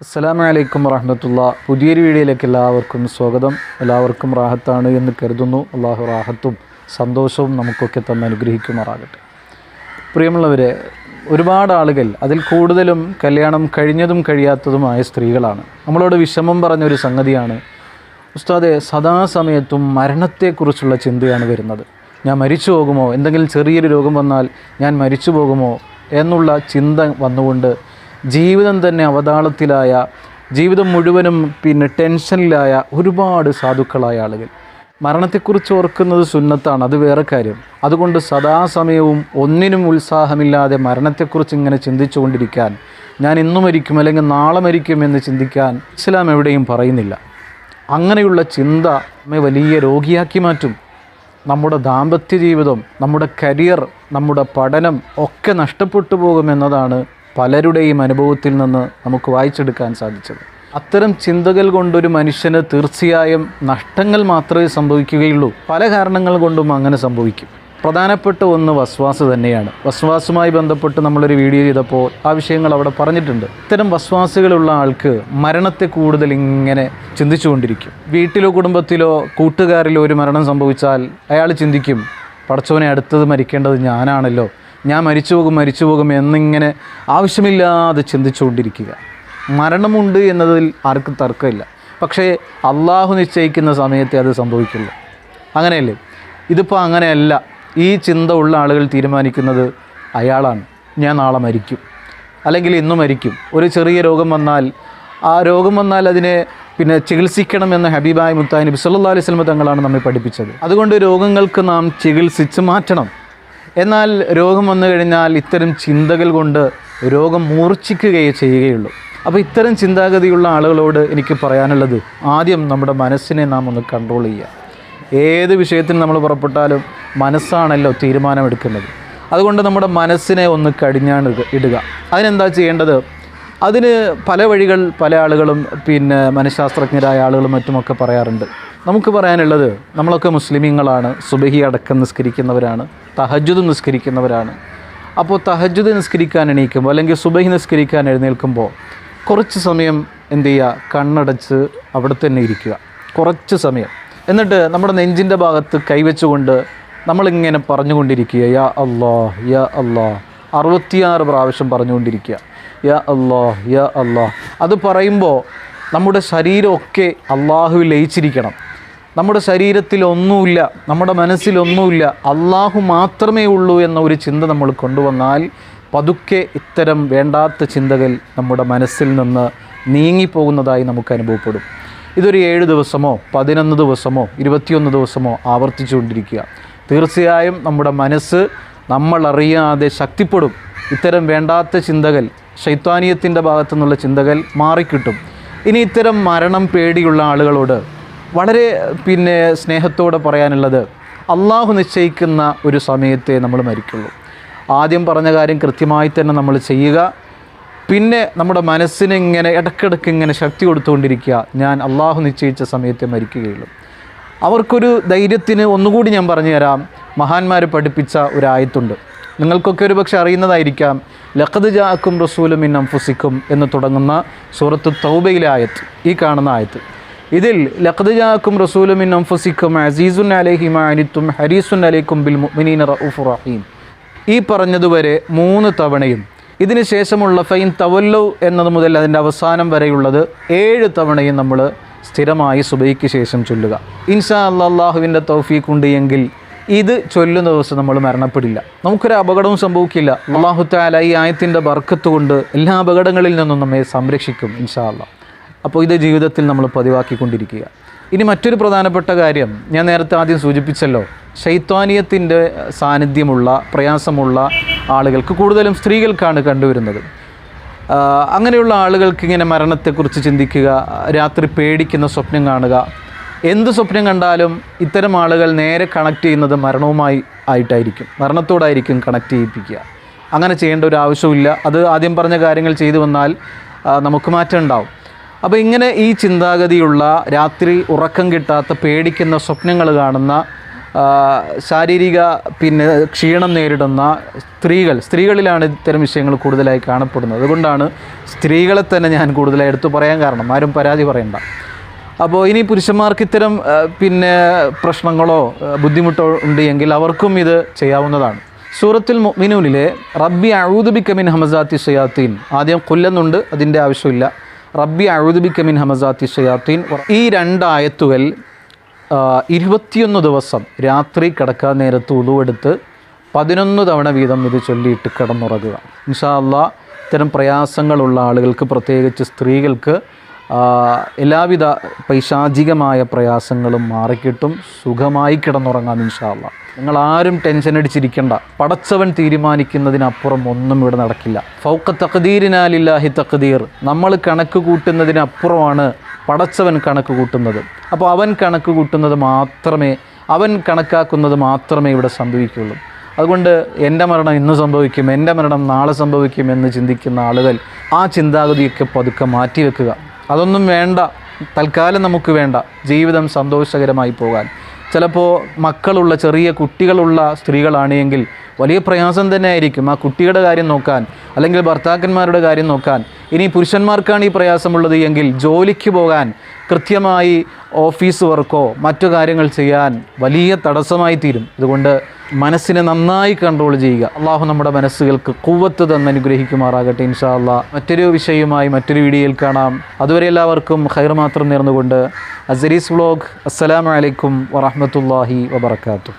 അസ്സലാമു വലൈക്കും വറഹമത്തുള്ള. പുതിയൊരു വീഡിയോയിലേക്ക് എല്ലാവർക്കും സ്വാഗതം. എല്ലാവർക്കും റാഹത്താണ് എന്ന് കരുതുന്നു. അള്ളാഹു റാഹത്തും സന്തോഷവും നമുക്കൊക്കെ തന്നെ അനുഗ്രഹിക്കുമാറാകട്ടെ. പ്രിയമുള്ളവരെ ഒരുപാട് ആളുകൾ അതിൽ കൂടുതലും കല്യാണം കഴിഞ്ഞതും കഴിയാത്തതുമായ സ്ത്രീകളാണ്. നമ്മളോട് വിഷമം പറഞ്ഞൊരു സംഗതിയാണ്. ഉസ്താദെ സദാസമയത്തും മരണത്തെക്കുറിച്ചുള്ള ചിന്തയാണ് വരുന്നത്. ഞാൻ മരിച്ചു പോകുമോ? എന്തെങ്കിലും ചെറിയൊരു രോഗം വന്നാൽ ഞാൻ മരിച്ചു പോകുമോ? എന്നുള്ള ചിന്ത വന്നുകൊണ്ട് ജീവിതം തന്നെ അവതാളത്തിലായ ജീവിതം മുഴുവനും പിന്നെ ടെൻഷനിലായ ഒരുപാട് സാധുക്കളായ ആളുകൾ. മരണത്തെക്കുറിച്ച് ഓർക്കുന്നത് സുന്നത്താണ് അത് വേറെ കാര്യം. അതുകൊണ്ട് സദാസമയവും ഒന്നിനും ഉത്സാഹമില്ലാതെ മരണത്തെക്കുറിച്ച് ഇങ്ങനെ ചിന്തിച്ചുകൊണ്ടിരിക്കാൻ ഞാൻ ഇന്നു മരിക്കും അല്ലെങ്കിൽ നാളെ മരിക്കും എന്ന് ചിന്തിക്കാൻ ഇസ്ലാം എവിടെയും പറയുന്നില്ല. അങ്ങനെയുള്ള ചിന്ത നമ്മെ വലിയ രോഗിയാക്കി മാറ്റും. നമ്മുടെ ദാമ്പത്യ ജീവിതം നമ്മുടെ കരിയർ നമ്മുടെ പഠനം ഒക്കെ നഷ്ടപ്പെട്ടു പോകുമെന്നതാണ് പലരുടെയും അനുഭവത്തിൽ നിന്ന് നമുക്ക് വായിച്ചെടുക്കാൻ സാധിച്ചത്. അത്തരം ചിന്തകൾ കൊണ്ടൊരു മനുഷ്യന് തീർച്ചയായും നഷ്ടങ്ങൾ മാത്രമേ സംഭവിക്കുകയുള്ളൂ. പല കാരണങ്ങൾ കൊണ്ടും അങ്ങനെ സംഭവിക്കും. പ്രധാനപ്പെട്ട ഒന്ന് വസ്വാസ് തന്നെയാണ്. വസ്വാസുമായി ബന്ധപ്പെട്ട് നമ്മളൊരു വീഡിയോ ചെയ്തപ്പോൾ ആ വിഷയങ്ങൾ അവിടെ പറഞ്ഞിട്ടുണ്ട്. ഇത്തരം വസ്വാസുകളുള്ള ആൾക്ക് മരണത്തെ കൂടുതൽ ഇങ്ങനെ ചിന്തിച്ചുകൊണ്ടിരിക്കും. വീട്ടിലോ കുടുംബത്തിലോ കൂട്ടുകാരിലോ ഒരു മരണം സംഭവിച്ചാൽ അയാൾ ചിന്തിക്കും പടച്ചവനെ അടുത്തത് മരിക്കേണ്ടത് ഞാനാണല്ലോ. ഞാൻ മരിച്ചു പോകും മരിച്ചു പോകും എന്നിങ്ങനെ ആവശ്യമില്ലാതെ ചിന്തിച്ചുകൊണ്ടിരിക്കുക. മരണമുണ്ട് എന്നതിൽ ആർക്കും തർക്കമില്ല. പക്ഷേ അള്ളാഹു നിശ്ചയിക്കുന്ന സമയത്തെ അത് സംഭവിക്കുള്ളൂ. അങ്ങനെയല്ലേ? ഇതിപ്പോൾ അങ്ങനെയല്ല. ഈ ചിന്ത ഉള്ള ആളുകൾ തീരുമാനിക്കുന്നത് അയാളാണ്. ഞാൻ നാളെ മരിക്കും. അല്ലെങ്കിൽ ഇന്ന് മരിക്കും. ഒരു ചെറിയ രോഗം വന്നാൽ ആ രോഗം വന്നാൽ അതിനെ പിന്നെ ചികിത്സിക്കണമെന്ന് ഹബീബായ് മുത്തായി നബി സല്ലല്ലാഹു അലൈഹി വസല്ലം തങ്ങളാണ് നമ്മെ പഠിപ്പിച്ചത്. അതുകൊണ്ട് രോഗങ്ങൾക്ക് നാം ചികിത്സിച്ച് മാറ്റണം. എന്നാൽ രോഗം വന്നു കഴിഞ്ഞാൽ ഇത്തരം ചിന്തകൾ കൊണ്ട് രോഗം മൂർച്ഛിക്കുകയേ ചെയ്യുകയുള്ളൂ. അപ്പോൾ ഇത്തരം ചിന്താഗതിയുള്ള ആളുകളോട് എനിക്ക് പറയാനുള്ളത് ആദ്യം നമ്മുടെ മനസ്സിനെ നാം ഒന്ന് കൺട്രോൾ ചെയ്യുക. ഏത് വിഷയത്തിന് നമ്മൾ പുറപ്പെട്ടാലും മനസ്സാണല്ലോ തീരുമാനമെടുക്കുന്നത്. അതുകൊണ്ട് നമ്മുടെ മനസ്സിനെ ഒന്ന് കടിഞ്ഞാണ് ഇടുക. അതിനെന്താ ചെയ്യേണ്ടത്? അതിന് പല വഴികൾ പല ആളുകളും പിന്നെ മനഃശാസ്ത്രജ്ഞരായ ആളുകളും മറ്റുമൊക്കെ പറയാറുണ്ട്. നമുക്ക് പറയാനുള്ളത് നമ്മളൊക്കെ മുസ്ലിമീങ്ങളാണ് സുബഹി അടക്കം നിസ്കരിക്കുന്നവരാണ്. തഹജുദ് നിസ്കരിക്കുന്നവരാണ്. അപ്പോൾ തഹജുദ് നിസ്കരിക്കാൻ എണീക്കുമ്പോൾ അല്ലെങ്കിൽ സുബഹി നിസ്കരിക്കാൻ എഴുന്നേൽക്കുമ്പോൾ കുറച്ച് സമയം എന്ത് ചെയ്യുക? കണ്ണടച്ച് അവിടെ തന്നെ ഇരിക്കുക. കുറച്ച് സമയം. എന്നിട്ട് നമ്മുടെ നെഞ്ചിന്റെ ഭാഗത്ത് കൈവച്ചുകൊണ്ട് നമ്മളിങ്ങനെ പറഞ്ഞുകൊണ്ടിരിക്കുക യാ അള്ളാ യാ അള്ളാ അറുപത്തിയാറ് പ്രാവശ്യം പറഞ്ഞുകൊണ്ടിരിക്കുക യാ അള്ളാ യാ അള്ളാ അത് പറയുമ്പോൾ നമ്മുടെ ശരീരമൊക്കെ അള്ളാഹുവിൽ ലയിച്ചിരിക്കണം. നമ്മുടെ ശരീരത്തിൽ ഒന്നുമില്ല നമ്മുടെ മനസ്സിലൊന്നുമില്ല. അള്ളാഹു മാത്രമേ ഉള്ളൂ എന്ന ഒരു ചിന്ത നമ്മൾ കൊണ്ടുവന്നാൽ പതുക്കെ ഇത്തരം വേണ്ടാത്ത ചിന്തകൾ നമ്മുടെ മനസ്സിൽ നിന്ന് നീങ്ങിപ്പോകുന്നതായി നമുക്ക് അനുഭവപ്പെടും. ഇതൊരു ഏഴ് ദിവസമോ പതിനൊന്ന് ദിവസമോ ഇരുപത്തിയൊന്ന് ദിവസമോ ആവർത്തിച്ചുകൊണ്ടിരിക്കുക. തീർച്ചയായും നമ്മുടെ മനസ്സ് നമ്മളറിയാതെ ശക്തിപ്പെടും. ഇത്തരം വേണ്ടാത്ത ചിന്തകൾ ശൈത്വാനീയത്തിന്റെ ഭാഗത്തു നിന്നുള്ള ചിന്തകൾ മാറിക്കിട്ടും. ഇനി ഇത്തരം മരണം പേടിയുള്ള ആളുകളോട് വളരെ പിന്നെ സ്നേഹത്തോടെ പറയാനുള്ളത് അള്ളാഹു നിശ്ചയിക്കുന്ന ഒരു സമയത്തെ നമ്മൾ മരിക്കുള്ളൂ. ആദ്യം പറഞ്ഞ കാര്യം കൃത്യമായി തന്നെ നമ്മൾ ചെയ്യുക. പിന്നെ നമ്മുടെ മനസ്സിന് ഇങ്ങനെ ഇടയ്ക്കിടയ്ക്ക് ഇങ്ങനെ ശക്തി കൊടുത്തുകൊണ്ടിരിക്കുക. ഞാൻ അള്ളാഹു നിശ്ചയിച്ച സമയത്തെ മരിക്കുകയുള്ളൂ. അവർക്കൊരു ധൈര്യത്തിന് ഒന്നുകൂടി ഞാൻ പറഞ്ഞുതരാം മഹാന്മാർ പഠിപ്പിച്ച ഒരു ആയത്തുണ്ട്. നിങ്ങൾക്കൊക്കെ ഒരു പക്ഷെ അറിയുന്നതായിരിക്കാം. ലഖദ് ജാക്കും റസൂലും ഇൻ അംഫുസിക്കും എന്ന് തുടങ്ങുന്ന സൂറത്ത് തൗബയിലെ ആയത്ത് ഈ കാണുന്ന ആയത്ത്. ഇതിൽ ലഖ്ദജാക്കും റസൂലും മിൻ അംഫുസിക്കും അസീസുൻ അലൈഹി മാനിത്തും ഹരീസുൻ അലൈക്കും ബിൽ മുഅ്മിനീന റഊഫുർ റഹീം. ഈ പറഞ്ഞതുവരെ മൂന്ന് തവണയും. ഇതിന് ശേഷമുള്ള ഫൈൻ തവല്ലു എന്നത് മുതൽ അതിന്റെ അവസാനം വരെയുള്ളത് ഏഴ് തവണയും നമ്മൾ സ്ഥിരമായി സുബൈക്ക് ശേഷം ചൊല്ലുക. ഇൻഷാ അള്ളാഹുവിന്റെ തൗഫീഖ് ഉണ്ട് എങ്കിൽ ഇത് ചൊല്ലുന്ന ദിവസം നമ്മൾ മരണപ്പെടില്ല. നമുക്കൊരു അപകടവും സംഭവിക്കില്ല. അള്ളാഹു താല ഈ ആയത്തിന്റെ ബർക്കത്ത് കൊണ്ട് എല്ലാ അപകടങ്ങളിൽ നിന്നും നമ്മെ സംരക്ഷിക്കും ഇൻഷാ അള്ളാഹ് അപ്പോൾ ഇത് ജീവിതത്തിൽ നമ്മൾ പതിവാക്കിക്കൊണ്ടിരിക്കുക. ഇനി മറ്റൊരു പ്രധാനപ്പെട്ട കാര്യം ഞാൻ നേരത്തെ ആദ്യം സൂചിപ്പിച്ചല്ലോ ശൈത്വാനീയത്തിന്റെ സാന്നിധ്യമുള്ള പ്രയാസമുള്ള ആളുകൾക്ക് കൂടുതലും സ്ത്രീകൾക്കാണ് കണ്ടുവരുന്നത്. അങ്ങനെയുള്ള ആളുകൾക്ക് ഇങ്ങനെ മരണത്തെക്കുറിച്ച് ചിന്തിക്കുക രാത്രി പേടിക്കുന്ന സ്വപ്നം കാണുക എന്ത് സ്വപ്നം കണ്ടാലും ഇത്തരം ആളുകൾ നേരെ കണക്ട് ചെയ്യുന്നത് മരണവുമായി ആയിട്ടായിരിക്കും. മരണത്തോടായിരിക്കും കണക്ട് ചെയ്യിപ്പിക്കുക. അങ്ങനെ ചെയ്യേണ്ട ഒരു ആവശ്യമില്ല അത് ആദ്യം പറഞ്ഞ കാര്യങ്ങൾ ചെയ്തു വന്നാൽ നമുക്ക് മാറ്റം ഉണ്ടാവും. അപ്പോൾ ഇങ്ങനെ ഈ ചിന്താഗതിയുള്ള രാത്രി ഉറക്കം കിട്ടാത്ത പേടിക്കുന്ന സ്വപ്നങ്ങൾ കാണുന്ന ശാരീരിക പിന്നെ ക്ഷീണം നേരിടുന്ന സ്ത്രീകൾ സ്ത്രീകളിലാണ് ഇത്തരം വിഷയങ്ങൾ കൂടുതലായി കാണപ്പെടുന്നത്. അതുകൊണ്ടാണ് സ്ത്രീകളെ തന്നെ ഞാൻ കൂടുതലായി എടുത്തു പറയാൻ കാരണം. ആരും പരാതി പറയണ്ട. അപ്പോൾ ഇനി പുരുഷന്മാർക്ക് ഇത്തരം പിന്നെ പ്രശ്നങ്ങളോ ബുദ്ധിമുട്ടോ ഉണ്ട് എങ്കിൽ അവർക്കും ഇത് ചെയ്യാവുന്നതാണ്. സൂറത്തിൽ മുഅ്മിനൂനിലെ റബ്ബി അഴൂദുബിക്ക മിൻ ഹമസാത്തി ഷയാത്തീൻ ആദ്യം കൊല്ലുന്നുണ്ട് അതിന്റെ ആവശ്യമില്ല. റബ്ബി അഴൂദുബിക്ക മിൻ ഹമസാത്തി ഷയാത്തീൻ. ഈ രണ്ടായത്തുകൾ ഇരുപത്തിയൊന്ന് ദിവസം രാത്രി കിടക്കാൻ നേരത്ത് ഉളുവെടുത്ത് പതിനൊന്ന് തവണ വീതം ഇത് ചൊല്ലിയിട്ട് കിടന്നുറങ്ങുക. ഇൻഷാ അള്ളാ ഇത്തരം പ്രയാസങ്ങളുള്ള ആളുകൾക്ക് പ്രത്യേകിച്ച് സ്ത്രീകൾക്ക് എല്ലാവിധ പൈശാചികമായ പ്രയാസങ്ങളും മാറിക്കിട്ടും. സുഖമായി കിടന്നുറങ്ങാം ഇൻഷാ അള്ളാ നിങ്ങൾ ആരും ടെൻഷൻ അടിച്ചിരിക്കേണ്ട. പടച്ചവൻ തീരുമാനിക്കുന്നതിനപ്പുറം ഒന്നും ഇവിടെ നടക്കില്ല. ഫൗക്ക തഖദീരിനാലില്ലാഹി തഖദീർ. നമ്മൾ കണക്ക് കൂട്ടുന്നതിനപ്പുറമാണ് പടച്ചവൻ കണക്ക് കൂട്ടുന്നത്. അപ്പോൾ അവൻ കണക്ക് കൂട്ടുന്നത് മാത്രമേ അവൻ കണക്കാക്കുന്നത് മാത്രമേ ഇവിടെ സംഭവിക്കുകയുള്ളൂ. അതുകൊണ്ട് എന്റെ മരണം ഇന്ന് സംഭവിക്കും എന്റെ മരണം നാളെ സംഭവിക്കും എന്ന് ചിന്തിക്കുന്ന ആളുകൾ ആ ചിന്താഗതിയൊക്കെ പതുക്കെ മാറ്റിവെക്കുക. അതൊന്നും വേണ്ട. തൽക്കാലം നമുക്ക് വേണ്ട. ജീവിതം സന്തോഷകരമായി പോകാൻ. ചിലപ്പോൾ മക്കളുള്ള ചെറിയ കുട്ടികളുള്ള സ്ത്രീകളാണെങ്കിൽ വലിയ പ്രയാസം തന്നെ ആയിരിക്കും. ആ കുട്ടിയുടെ കാര്യം നോക്കാൻ അല്ലെങ്കിൽ ഭർത്താക്കന്മാരുടെ കാര്യം നോക്കാൻ. ഇനി പുരുഷന്മാർക്കാണ് ഈ പ്രയാസമുള്ളത് എങ്കിൽ ജോലിക്ക് പോകാൻ കൃത്യമായി ഓഫീസ് വർക്കോ മറ്റു കാര്യങ്ങൾ ചെയ്യാൻ വലിയ തടസ്സമായി തീരും. അതുകൊണ്ട് മനസ്സിനെ നന്നായി കൺട്രോൾ ചെയ്യുക. അള്ളാഹു നമ്മുടെ മനസ്സുകൾക്ക് കുവ്വത്ത് തന്ന് അനുഗ്രഹിക്കുമാറാകട്ടെ ഇൻഷാ അള്ളാഹ് മറ്റൊരു വിഷയവുമായി മറ്റൊരു വീഡിയോയിൽ കാണാം. അതുവരെ എല്ലാവർക്കും ഹൈർ മാത്രം നേർന്നുകൊണ്ട് അസരീസ് വ്ളോഗ് അസ്സലാമലൈക്കും വറഹമത്തല്ലാഹി വബർക്കാത്തു